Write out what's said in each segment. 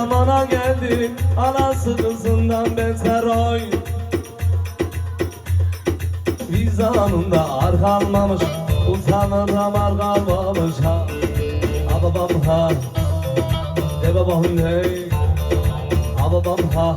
zamana geldi Anası kızından beter oy. Vicdanında ar kalmamış Utanır damar kalmamış ha. Ha babam ha De babam hey. Ha babam ha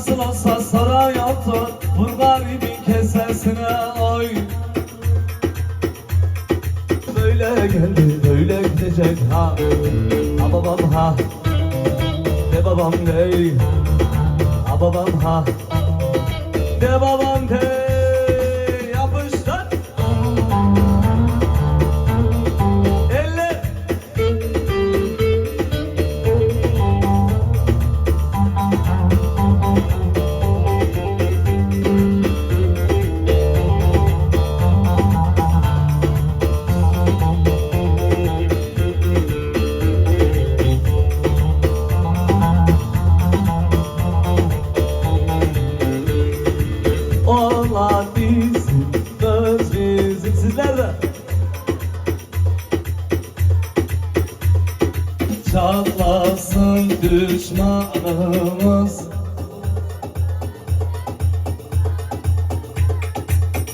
Nasıl olsa saray yaptı Vur garibin kesesine oy Böyle geldi böyle gidecek ha. Ha babam ha. De babam dey Ha babam ha. De babam dey Çatlasın düşmanımız.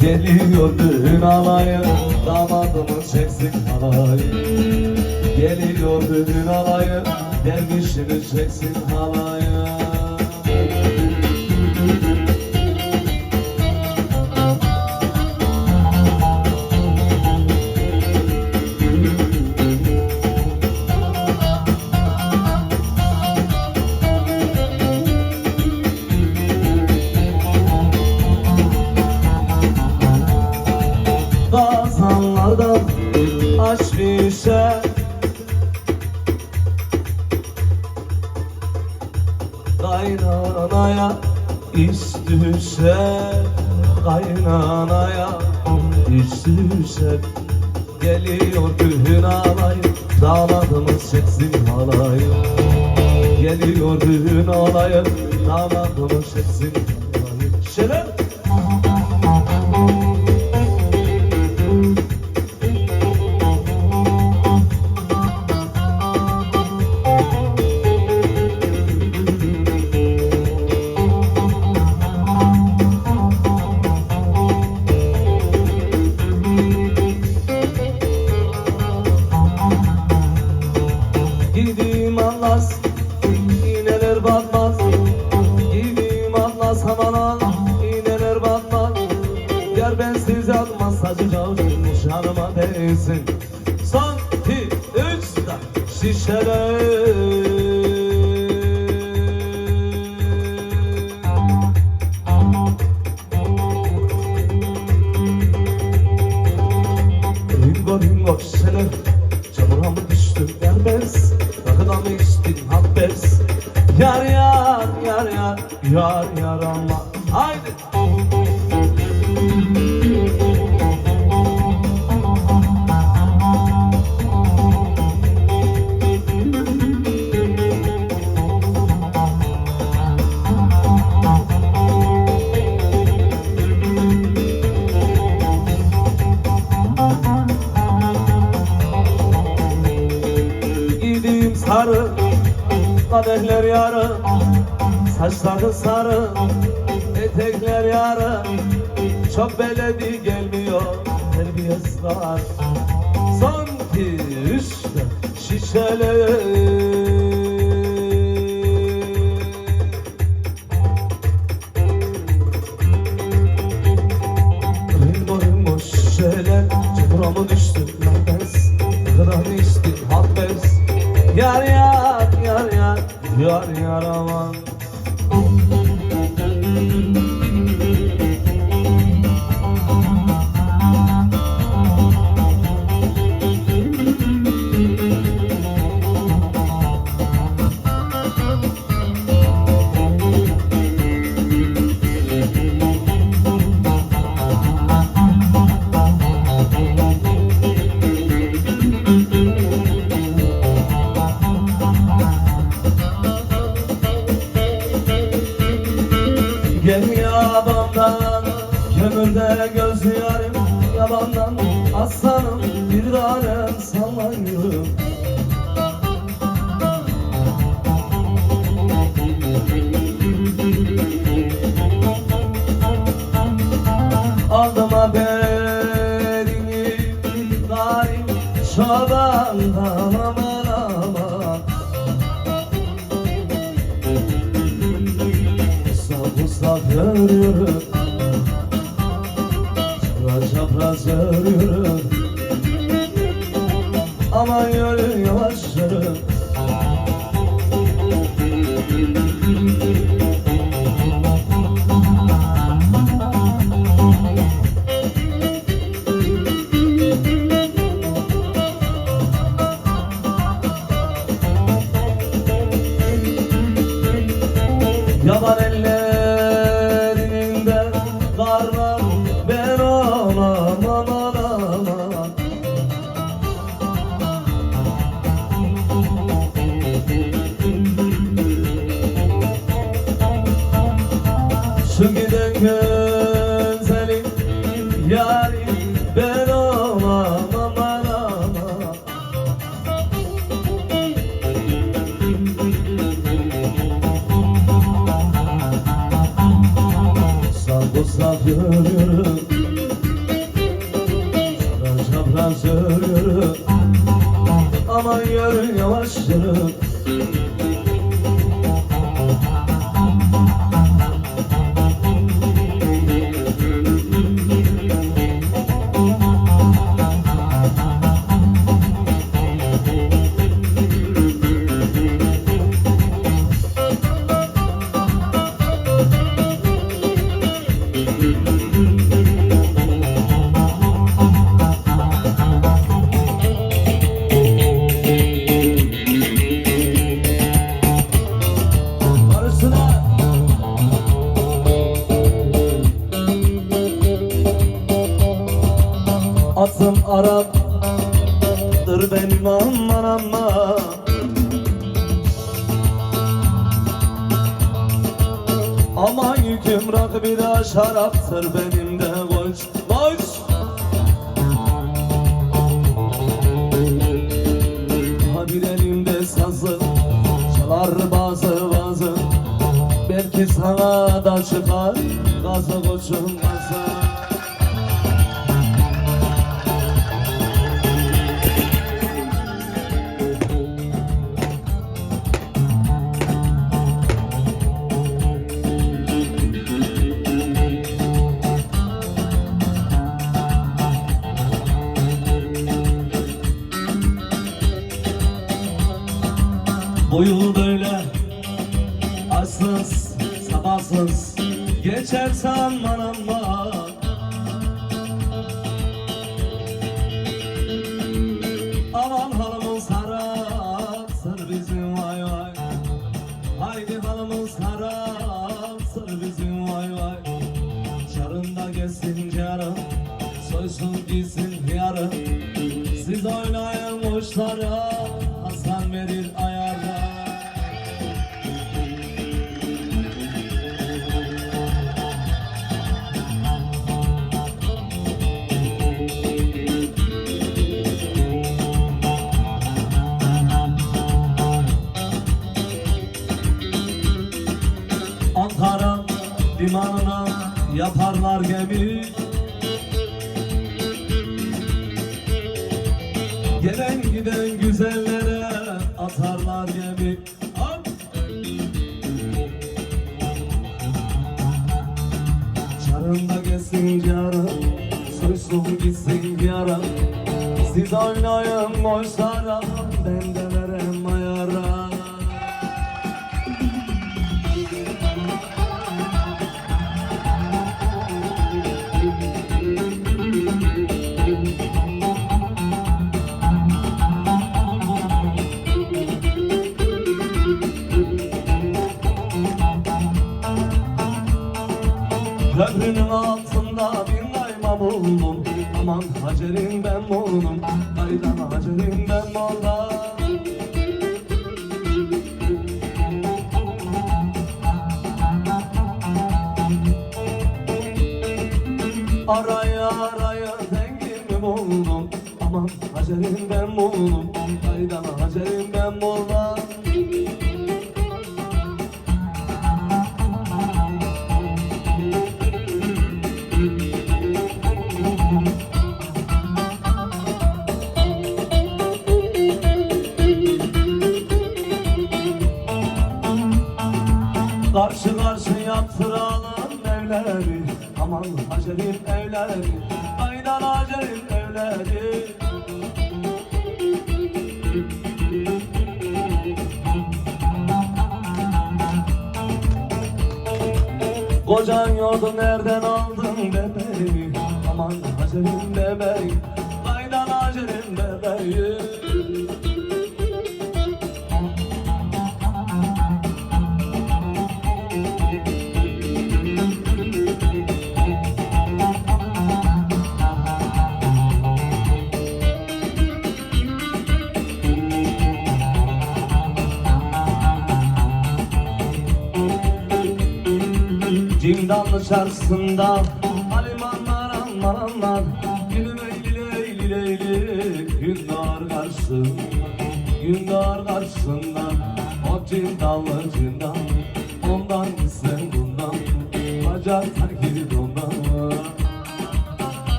Geliyor düğün alayı Damadımız çeksin halayı Geliyor düğün alayı Dervişimiz çeksin halayı Kaynanaya düşer Kaynanaya. Düşer Geliyor düğün alayı. Damadımız çeksin halayı Geliyor düğün alayı Damadımız çeksin halayı Şeref değsin Son iki üç dört şişeler şişeler. Çamura mı düştün gelmez Rakıda mı içtin habbes Yar yar yar yar Yar yar Saçları sarı Etekler yarı. Çok beledi gelmiyor Terbiyesiz var Son iki üç dört şişeler. Mı düştün nefes. Kadar içtin habbes Yar yar yar yar. Yar yar aman thank you Aldım haberini Daim şabandan aman aman. Saf saf yürüyorum Çapraz çapraz yürüyorum Aman yürü Yürüyorum Aman yürü yavaş yürü Aman yüküm rak bir şaraptır benim de koş Koş Ha bir elimde sazı Çalar bazı bazı Belki sana da çıkar Gazı koçum gazı Bu yıl böyle. Arsız, sabahsız. Geçer sanman gitsin yara Sözüm gitsin yara. Siz oynayın boşlara Ben de verem ayara. Ömrünün buldum Aman Hacer'im ben buldum Kaydan Hacer'im ben buldum Araya araya dengimi buldum Aman Hacer'im ben buldum Kaydan Hacer'im ben buldum evleri Aman Hacer'im evleri Aydan Hacer'im evleri. Kocan yordu nereden aldın bebeği? Aman Hacer'im bebeği Aydan Hacer'im bebeği çarşısında. Alimanlar aman aman Gülüm eylül eylül eylül Gündar karşısında. Gündar karşısında O cimdanlı cimdan Ondan sen bundan Bacak takili dondan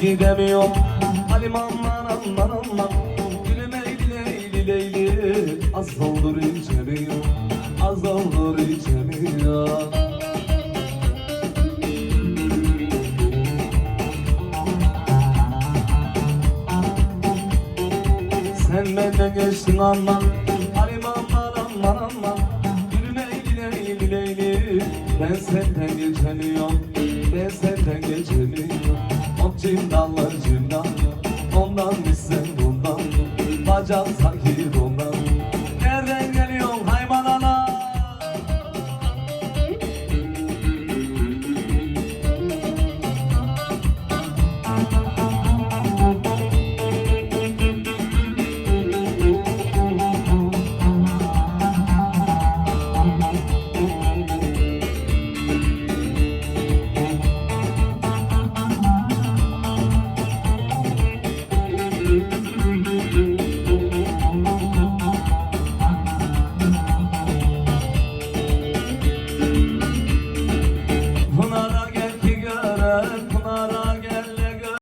gidemiyorum. Halim aman aman aman. Gülüm eylül eylül eylül Az olur içemiyor Az olur içemiyor Sen benden geçtin aman Halim aman aman aman. Gülüm eylül eylül eylül Ben senden geçemiyorum Ben senden geçemiyorum O cimdallar cimdallar Ondan biz sen bundan Bacak sanki